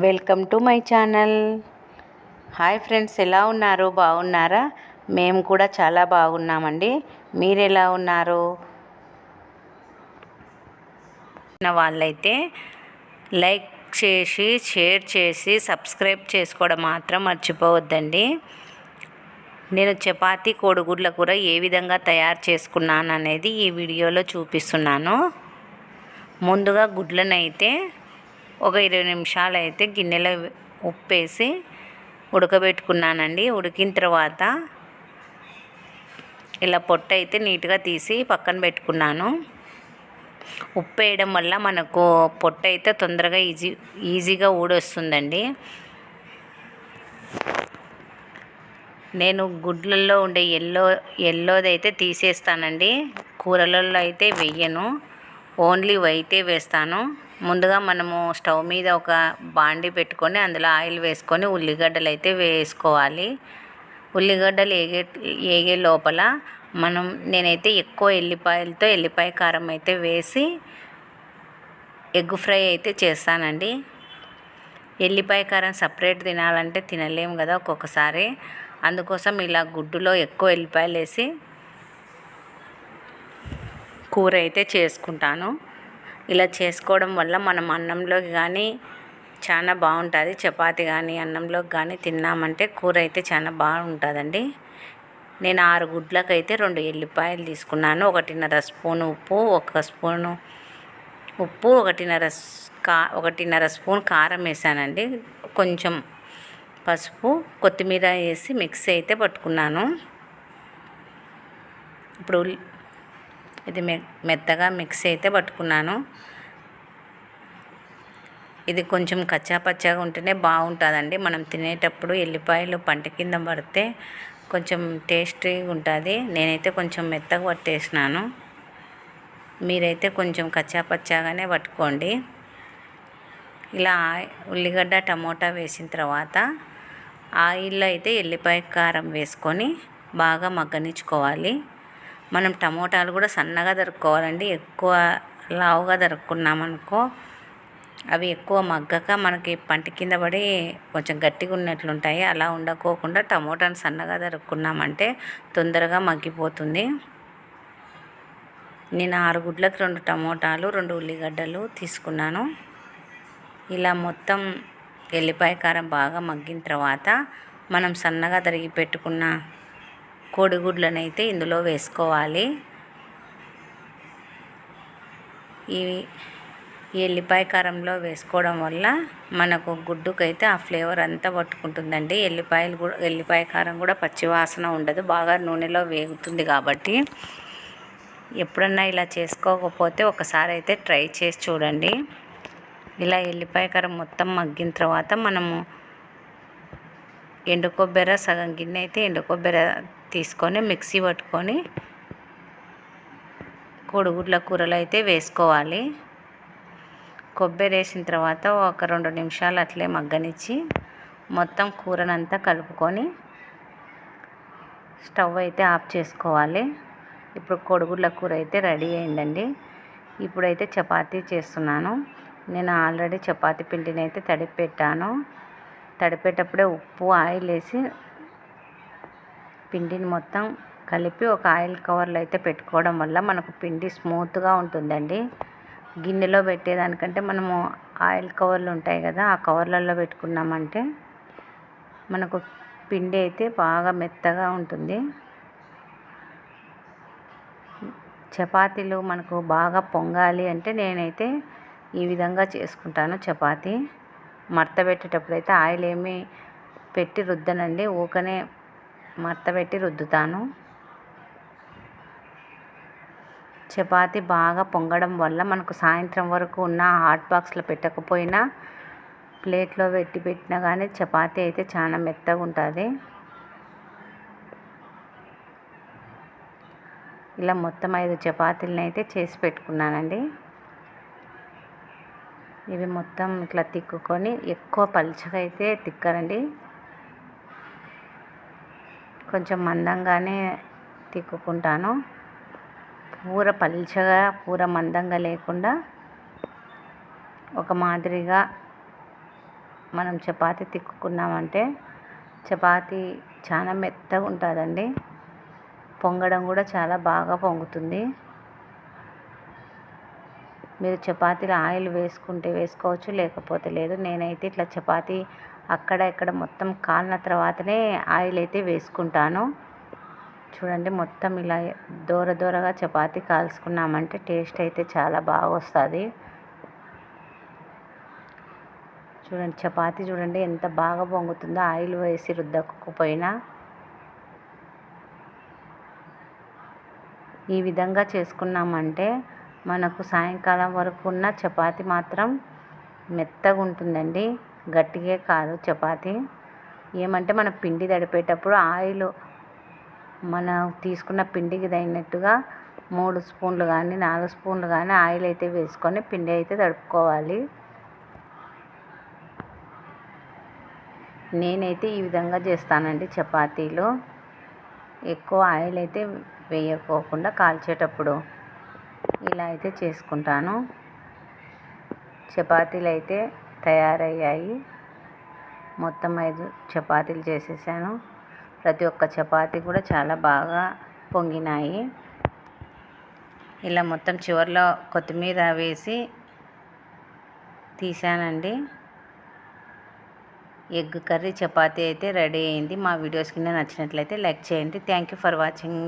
Welcome to my channel hi friends ఎలా ఉన్నారు? బాగున్నారా? మేము కూడా చాలా బాగున్నామండి. మీరు ఎలా ఉన్నారు వాళ్ళైతే లైక్ చేసి షేర్ చేసి సబ్స్క్రైబ్ చేసుకోవడం మాత్రం మర్చిపోవద్దండి. నేను చపాతీ కోడిగుడ్ల కూర ఏ విధంగా తయారు చేసుకున్నాను అనేది ఈ వీడియోలో చూపిస్తున్నాను. ముందుగా గుడ్లను అయితే ఒక ఇరవై నిమిషాలు అయితే గిన్నెలో ఉప్పేసి ఉడకబెట్టుకున్నానండి. ఉడికిన తర్వాత ఇలా పొట్ట అయితే నీట్గా తీసి పక్కన పెట్టుకున్నాను. ఉప్పు వేయడం వల్ల మనకు పొట్ట అయితే తొందరగా ఈజీ ఈజీగా ఊడొస్తుందండి. నేను గుడ్లలో ఉండే ఎల్లో ఎల్లోది అయితే తీసేస్తానండి. కూరలలో అయితే వెయ్యను ఓన్లీ వైటే వేస్తాను. ముందుగా మనము స్టవ్ మీద ఒక బాండి పెట్టుకొని అందులో ఆయిల్ వేసుకొని ఉల్లిగడ్డలు అయితే వేసుకోవాలి. ఉల్లిగడ్డలు ఏగే ఏగే లోపల మనం నేనైతే ఎక్కువ ఎల్లిపాయలతో ఎల్లిపాయ కారం అయితే వేసి ఎగ్ ఫ్రై అయితే చేస్తానండి. ఎల్లిపాయ కారం సపరేట్ తినాలంటే తినలేము కదా ఒక్కొక్కసారి. అందుకోసం ఇలా గుడ్డులో ఎక్కువ ఎల్లిపాయలు వేసి కూర అయితే చేసుకుంటాను. ఇలా చేసుకోవడం వల్ల మనం అన్నంలోకి కానీ చాలా బాగుంటుంది. చపాతి కానీ అన్నంలోకి కానీ తిన్నామంటే కూర అయితే చాలా బాగుంటుందండి. నేను ఆరు గుడ్లకైతే రెండు ఎల్లిపాయలు తీసుకున్నాను. ఒకటిన్నర స్పూన్ ఉప్పు ఒక స్పూను ఉప్పు ఒకటిన్నర కా ఒకటిన్నర స్పూన్ కారం వేసానండి. కొంచెం పసుపు కొత్తిమీర వేసి మిక్స్ అయితే పట్టుకున్నాను. ఇప్పుడు ఇది మె మెత్తగా మిక్స్ అయితే పట్టుకున్నాను. ఇది కొంచెం కచ్చాపచ్చాగా ఉంటేనే బాగుంటుందండి. మనం తినేటప్పుడు ఎల్లిపాయలు పంట కింద పడితే కొంచెం టేస్టీగా ఉంటుంది. నేనైతే కొంచెం మెత్తగా పట్టేసినాను. మీరైతే కొంచెం కచ్చాపచ్చాగానే పట్టుకోండి. ఇలా ఉల్లిగడ్డ టమోటా వేసిన తర్వాత ఆయిల్లో అయితే ఎల్లిపాయ కారం వేసుకొని బాగా మగ్గనిచ్చుకోవాలి. మనం టమోటాలు కూడా సన్నగా దొరుకుకోవాలండి ఎక్కువ లావుగా దొరుకున్నామనుకో అవి ఎక్కువ మగ్గక మనకి పంట కింద పడి కొంచెం గట్టిగా ఉన్నట్లుంటాయి. అలా ఉండకోకుండా టమోటాను సన్నగా దొరుకున్నామంటే తొందరగా మగ్గిపోతుంది. నేను ఆరు గుడ్లకు రెండు టమోటాలు రెండు ఉల్లిగడ్డలు తీసుకున్నాను. ఇలా మొత్తం ఎల్లిపాయ కారం బాగా మగ్గిన తర్వాత మనం సన్నగా తరిగి పెట్టుకున్న కోడిగుడ్లనైతే ఇందులో వేసుకోవాలి. ఇవి ఎల్లిపాయ కారంలో వేసుకోవడం వల్ల మనకు గుడ్డుకైతే ఆ ఫ్లేవర్ అంతా పట్టుకుంటుందండి. ఎల్లిపాయలు కూడా ఎల్లిపాయ కారం కూడా పచ్చివాసన ఉండదు. బాగా నూనెలో వేగుతుంది కాబట్టి ఎప్పుడన్నా ఇలా చేసుకోకపోతే ఒకసారి అయితే ట్రై చేసి చూడండి. ఇలా ఎల్లిపాయ కారం మొత్తం మగ్గిన తర్వాత మనము ఎండు కొబ్బరి సగం గిన్నె అయితే ఎండు కొబ్బరి తీసుకొని మిక్సీ పట్టుకొని కోడిగుడ్ల కూరలు అయితే వేసుకోవాలి. కొబ్బరి వేసిన తర్వాత ఒక రెండు నిమిషాలు అట్లే మగ్గనిచ్చి మొత్తం కూరనంతా కలుపుకొని స్టవ్ అయితే ఆఫ్ చేసుకోవాలి. ఇప్పుడు కోడిగుడ్ల కూర అయితే రెడీ అయిందండి. ఇప్పుడైతే చపాతీ చేస్తున్నాను. నేను ఆల్రెడీ చపాతీ పిండిని అయితే తడిపి పెట్టాను. తడిపేటప్పుడే ఉప్పు ఆయిల్ వేసి పిండిని మొత్తం కలిపి ఒక ఆయిల్ కవర్లో అయితే పెట్టుకోవడం వల్ల మనకు పిండి స్మూత్గా ఉంటుందండి. గిన్నెలో పెట్టేదానికంటే మనము ఆయిల్ కవర్లు ఉంటాయి కదా ఆ కవర్లలో పెట్టుకున్నామంటే మనకు పిండి అయితే బాగా మెత్తగా ఉంటుంది. చపాతీలు మనకు బాగా పొంగాలి అంటే నేనైతే ఈ విధంగా చేసుకుంటాను చపాతీ. మడత పెట్టేటప్పుడు అయితే ఆయిల్ ఏమి పెట్టి రుద్దనండి. ఊకనే మడత పెట్టి రుద్దుతాను. చపాతి బాగా పొంగడం వల్ల మనకు సాయంత్రం వరకు ఉన్న హాట్ బాక్స్లో పెట్టకపోయినా ప్లేట్లో పెట్టి పెట్టినా కానీ చపాతి అయితే చాలా మెత్తగా ఉంటుంది. ఇలా మొత్తం ఐదు చపాతీలను అయితే చేసి పెట్టుకున్నానండి. ఇవి మొత్తం ఇట్లా తిక్కుకొని ఎక్కువ పలుచగా అయితే తిక్కరండి. కొంచెం మందంగానే తిక్కుకుంటాను. పూర పలుచగా పూర మందంగా లేకుండా ఒక మాదిరిగా మనం చపాతీ తిక్కుకున్నామంటే చపాతీ చాలా మెత్తగా ఉంటుందండి పొంగడం కూడా చాలా బాగా పొంగుతుంది. మీరు చపాతీలో ఆయిల్ వేసుకుంటే వేసుకోవచ్చు లేకపోతే లేదు. నేనైతే ఇట్లా చపాతీ అక్కడ ఇక్కడ మొత్తం కాలిన తర్వాతనే ఆయిల్ అయితే వేసుకుంటాను. చూడండి మొత్తం ఇలా దూర దూరగా చపాతీ కాల్చుకున్నామంటే టేస్ట్ అయితే చాలా బాగా వస్తుంది. చూడండి చపాతీ చూడండి ఎంత బాగా పొంగుతుందో. ఆయిల్ వేసి రుద్దకపోయినా ఈ విధంగా చేసుకున్నామంటే మనకు సాయంకాలం వరకు ఉన్న చపాతీ మాత్రం మెత్తగా ఉంటుందండి గట్టిగా కాదు చపాతీ. ఏమంటే మనం పిండి తడిపేటప్పుడు ఆయిల్ మనం తీసుకున్న పిండికి తగినట్టుగా మూడు స్పూన్లు కానీ నాలుగు స్పూన్లు కానీ ఆయిల్ అయితే వేసుకొని పిండి అయితే తడుపుకోవాలి. నేనైతే ఈ విధంగా చేస్తానండి చపాతీలు. ఎక్కువ ఆయిల్ అయితే వేయకోకుండా కాల్చేటప్పుడు. ఇలా అయితే చేసుకుంటాను. చపాతీలు అయితే తయారయ్యాయి. మొత్తం ఐదు చపాతీలు చేసేసాను. ప్రతి ఒక్క చపాతీ కూడా చాలా బాగా పొంగినాయి. ఇలా మొత్తం చివరిలో కొత్తిమీర వేసి తీసానండి. ఎగ్ కర్రీ చపాతీ అయితే రెడీ అయింది. మా వీడియోస్ కింద నచ్చినట్లయితే లైక్ చేయండి. Thank you for watching.